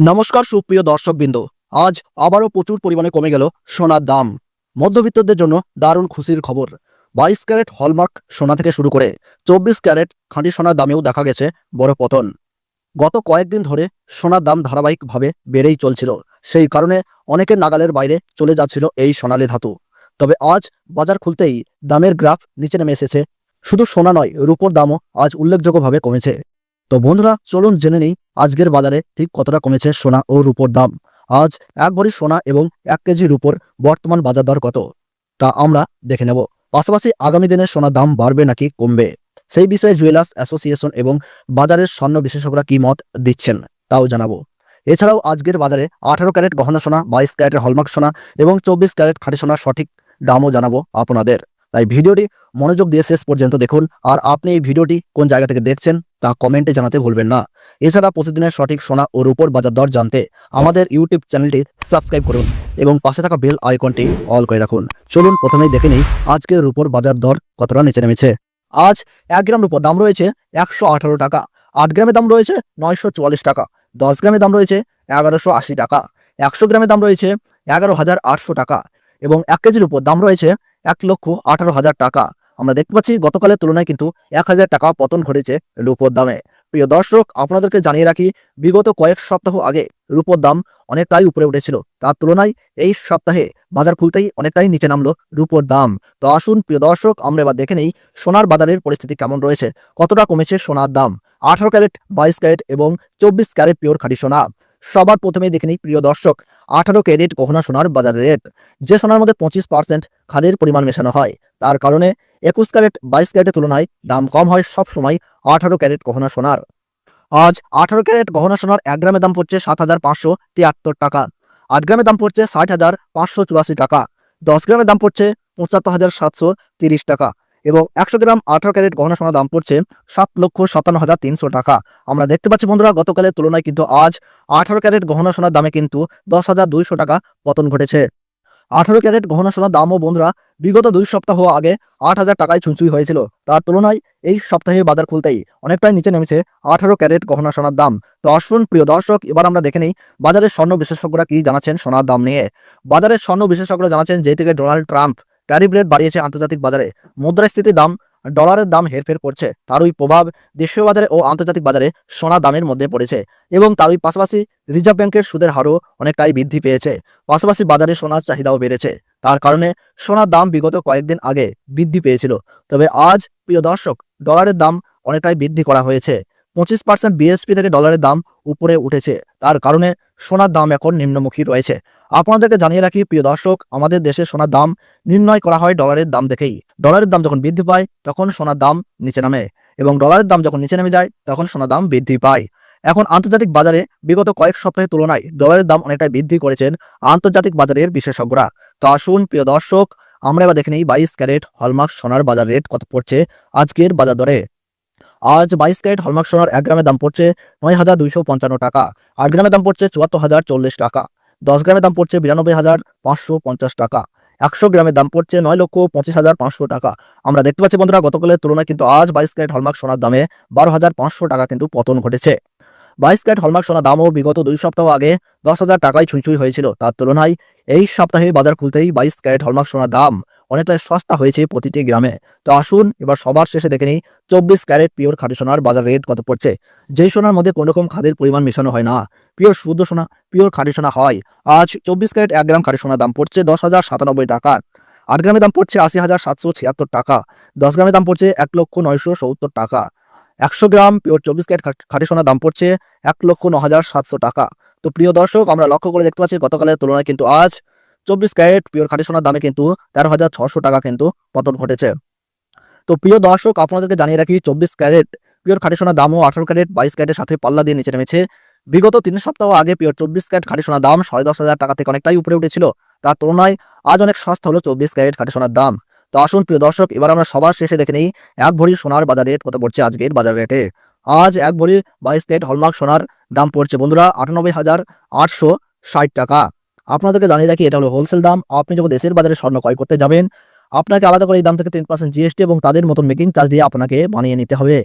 নমস্কার সুপ্রিয় দর্শকবৃন্দ। আজ আবারও প্রচুর পরিমাণে কমে গেল সোনার দাম। মধ্যবিত্তদের জন্য দারুণ খুশির খবর। বাইশ ক্যারেট হলমার্ক সোনা থেকে শুরু করে চব্বিশ ক্যারেট খাঁটি সোনার দামেও দেখা গেছে বড় পতন। গত কয়েকদিন ধরে সোনার দাম ধারাবাহিকভাবে বেড়েই চলছিল। সেই কারণে অনেকের নাগালের বাইরে চলে যাচ্ছিল এই সোনালি ধাতু। তবে আজ বাজার খুলতেই দামের গ্রাফ নিচে নেমে এসেছে। শুধু সোনা নয়, রূপোর দামও আজ উল্লেখযোগ্যভাবে কমেছে। তো বন্ধুরা, চলুন জেনে নেই আজকের বাজারে ঠিক কতটা কমেছে সোনা ও রূপোর দাম। আজ এক ভরি সোনা এবং এক কেজি রূপোর বর্তমান বাজার দর কত? তা আমরা দেখে নেব। পাশাপাশি আগামী দিনে সোনার দাম বাড়বে নাকি কমবে? সেই বিষয়ে জুয়েলার্স অ্যাসোসিয়েশন এবং বাজারের স্বর্ণ বিশেষজ্ঞরা কি মত দিচ্ছেন তাও জানাব। এছাড়াও আজকের বাজারে আঠারো ক্যারেট গহনা সোনা, বাইশ ক্যারেটের হলমার্ক সোনা এবং চব্বিশ ক্যারেট খাঁটি সোনার সঠিক দামও জানাব আপনাদের। তাই ভিডিওটি মনোযোগ দিয়ে শেষ পর্যন্ত দেখুন। আর আপনি এই ভিডিওটি কোন জায়গা থেকে দেখছেন তা কমেন্টে জানাতে ভুলবেন না। এছাড়া প্রতিদিনের সঠিক সোনা ও রূপোর বাজার দর জানতে আমাদের ইউটিউব চ্যানেলটি সাবস্ক্রাইব করুন এবং পাশে থাকা বেল আইকনটি অল করে রাখুন। চলুন প্রথমেই দেখে নিই আজকের রূপোর বাজার দর কতটা নিচে নেমেছে। আজ এক গ্রাম রূপোর দাম রয়েছে একশো আঠারো টাকা, আট গ্রামের দাম রয়েছে নয়শো চুয়াল্লিশ টাকা, দশ গ্রামের দাম রয়েছে এগারোশো টাকা, একশো গ্রামের দাম রয়েছে এগারো হাজার আটশো টাকা এবং এক কেজির উপর দাম রয়েছে এক লক্ষ আঠারো হাজার টাকা। আমরা দেখতে পাচ্ছি গতকালের তুলনায় কিন্তু এক হাজার টাকা পতন ঘটেছে রূপোর দামে। প্রিয় দর্শক, আপনাদেরকে জানিয়ে রাখি, বিগত কয়েক সপ্তাহ আগে রূপোর দাম অনেকটাই উপরে উঠেছিল। তার তুলনায় এই সপ্তাহে বাজার খুলতেই অনেকটাই নিচে নামলো রূপোর দাম। তো আসুন, প্রিয় দর্শক, আমরা এবার দেখে নেই সোনার বাজারের পরিস্থিতি কেমন রয়েছে। কতটা কমেছে সোনার দাম? আঠারো ক্যারেট, বাইশ ক্যারেট এবং চব্বিশ ক্যারেট পিওর খাঁটি সোনা। সবার প্রথমে দেখে নিই, প্রিয় দর্শক, আঠারো ক্যারেট গহনা সোনার বাজারের রেট। যে সোনার মধ্যে পঁচিশ পার্সেন্ট খাদের পরিমাণ মেশানো হয়, তার কারণে একুশ ক্যারেট, বাইশ ক্যারেটের তুলনায় দাম কম হয় সব সময় আঠারো ক্যারেট গহনা সোনার। আজ আঠারো ক্যারেট গহনা সোনার এক গ্রামের দাম পড়ছে সাত হাজার পাঁচশো তিয়াত্তর টাকা, আট গ্রামের দাম পড়ছে ষাট হাজার পাঁচশো চুরাশি টাকা, দশ গ্রামের দাম পড়ছে পঁচাত্তর হাজার সাতশো তিরিশ টাকা এবং একশো গ্রাম আঠারো ক্যারেট গহনা সোনার দাম পড়ছে সাত লক্ষ সাতান্ন হাজার তিনশো টাকা। আমরা দেখতে পাচ্ছি বন্ধুরা, গতকালের তুলনায় কিন্তু আজ আঠারো ক্যারেট গহনা সোনার দামে কিন্তু দশ হাজার দুইশো টাকা পতন ঘটেছে। আঠারো ক্যারেট গহনা সোনার দামও বন্ধুরা, বিগত দুই সপ্তাহ আগে আট হাজার টাকায় ছুঁচুই হয়েছিল। তার তুলনায় এই সপ্তাহে বাজার খুলতেই অনেকটাই নিচে নেমেছে আঠারো ক্যারেট গহনা সোনার দাম। তো আসুন, প্রিয় দর্শক, এবার আমরা দেখে নিই বাজারের স্বর্ণ বিশেষজ্ঞরা কি জানাচ্ছেন সোনার দাম নিয়ে। বাজারের স্বর্ণ বিশেষজ্ঞরা জানাচ্ছেন যে থেকে ডোনাল্ড ট্রাম্প ট্যারিফ রেট বাড়িয়েছে আন্তর্জাতিক বাজারে, মুদ্রাস্ফীতির দাম ডলারের দাম হেরফের করছে। তারই প্রভাব দেশীয় বাজারে ও আন্তর্জাতিক বাজারে সোনা দামের মধ্যে পড়েছে এবং তারই পাশাপাশি রিজার্ভ ব্যাংকের সুদের হারও অনেকটাই বৃদ্ধি পেয়েছে। পাশাপাশি বাজারে সোনার চাহিদাও বেড়েছে। তার কারণে সোনার দাম বিগত কয়েকদিন আগে বৃদ্ধি পেয়েছিল। তবে আজ, প্রিয় দর্শক, ডলারের দাম অনেকটাই বৃদ্ধি করা হয়েছে। পঁচিশ পার্সেন্ট বিএসপি থেকে ডলারের দাম উপরে উঠেছে। তার কারণে সোনার দাম এখন নিম্নমুখী রয়েছে। আপনাদেরকে জানিয়ে রাখি, প্রিয় দর্শক, আমাদের দেশে সোনার দাম নির্ণয় করা হয় ডলারের দাম দেখেই। ডলারের দাম যখন বৃদ্ধি পায়, তখন সোনার দাম নিচে নামে এবং ডলারের দাম যখন নিচে নেমে যায়, তখন সোনার দাম বৃদ্ধি পায়। এখন আন্তর্জাতিক বাজারে বিগত কয়েক সপ্তাহের তুলনায় ডলারের দাম অনেকটাই বৃদ্ধি করেছেন আন্তর্জাতিক বাজারের বিশেষজ্ঞরা। তো আসুন, প্রিয় দর্শক, আমরা এবার দেখে নিই বাইশ ক্যারেট হলমার্ক সোনার বাজার রেট কত পড়ছে আজকের বাজার দরে। আজ বাইশ ক্যারেট হলমার্ক সোনার এক গ্রামের দাম পড়ছে নয় হাজার দুইশো পঞ্চান্ন টাকা, আট গ্রামের দাম পড়ছে চুয়াত্তর হাজার চল্লিশ টাকা, দশ গ্রামের দাম পড়ছে বিরানব্বই হাজার পাঁচশো পঞ্চাশ টাকা, একশো গ্রামের দাম পড়ছে নয় লক্ষ পঁচিশ হাজার পাঁচশো টাকা। আমরা দেখতে পাচ্ছি বন্ধুরা, গতকালের তুলনায় কিন্তু আজ বাইশ ক্যারেট হলমার্ক সোনার দামে বারো হাজার পাঁচশো টাকা কিন্তু পতন ঘটেছে। বাইশ ক্যারেট হলমার্ক সোনার দামও বিগত দুই সপ্তাহ আগে দশ হাজার টাকায় ছুঁই হয়েছিল। তার তুলনায় এই সপ্তাহে বাজার খুলতেই বাইশ ক্যারেট হলমার্ক সোনার দাম অনেকটাই সস্তা হয়েছে প্রতিটি গ্রামে। তো আসুন, এবার সবার শেষে দেখে নিই, চব্বিশ ক্যারেট পিওর খাঁটি সোনার বাজার রেট কত পড়ছে? যেই সোনার মধ্যে কোনো রকম খাদের পরিমাণ মেশানো হয় না। পিওর শুদ্ধ সোনা, পিওর খাঁটি সোনা হয়। আজ চব্বিশ ক্যারেট এক গ্রাম খাঁটি সোনার দাম পড়ছে দশ হাজার সাতানব্বই টাকা। আট গ্রামের দাম পড়ছে আশি হাজার সাতশো ছিয়াত্তর টাকা। দশ গ্রামের দাম পড়ছে এক লক্ষ নয়শো সত্তর টাকা। একশো গ্রাম পিওর চব্বিশ ক্যারেট খাঁটি সোনার দাম পড়ছে এক লক্ষ ন হাজার সাতশো টাকা। তো প্রিয় দর্শক, আমরা লক্ষ্য করে দেখতে পাচ্ছি গতকালের তুলনায় কিন্তু আজ চব্বিশ ক্যারেট পিওর খাঁটি সোনার দামে কিন্তু তেরো হাজার ছশো টাকা কিন্তু পতন ঘটেছে। তো প্রিয় দর্শক, আপনাদেরকে জানিয়ে রাখি, চব্বিশ ক্যারেট পিওর খাঁটি সোনার দামও আঠারো ক্যারেট, বাইশ ক্যারেটের সাথে পাল্লা দিয়ে নিচে নেমেছে। বিগত তিন সপ্তাহ আগে পিওর চব্বিশ ক্যারেট খাঁটি সোনার দাম সাড়ে দশ হাজার টাকা থেকে অনেকটাই উপরে উঠেছিল। তার তুলনায় আজ অনেক সস্তা হলো চব্বিশ ক্যারেট খাঁটি সোনার দাম। তো আসুন প্রিয় দর্শক, এবার আমরা সবার শেষে দেখে নিই, এক ভরি সোনার বাজার রেট কত পড়ছে আজকের বাজার রেটে? আজ এক ভরি বাইশ ক্যারেট হলমার্ক সোনার দাম পড়ছে বন্ধুরা আটানব্বই হাজার আটশো ষাট টাকা। আপনাদেরকে জানিয়ে রাখি, এটা হলো হোলসেল দাম। আপনি যখন দেশের বাজারে স্বর্ণ ক্রয় করতে যাবেন, আপনাকে আলাদা করে এই দাম থেকে তিন পার্সেন্ট জিএসটি এবং তাদের মতন মেকিং চার্জ দিয়ে আপনাকে বানিয়ে নিতে হবে।